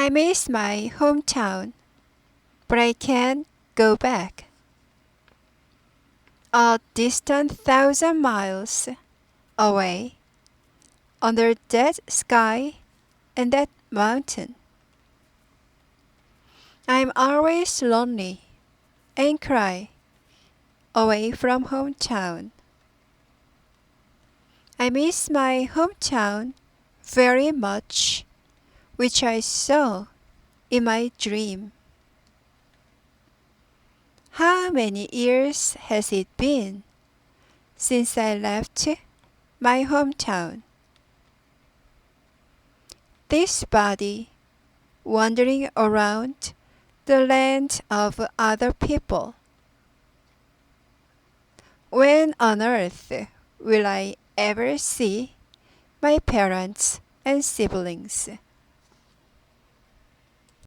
I miss my hometown, but I can't go back. A distant thousand miles away, under that sky and that mountain. I'm always lonely and cry away from hometown. I miss my hometown very much, which I saw in my dream. How many years has it been since I left my hometown? This body wandering around the land of other people. When on earth will I ever see my parents and siblings?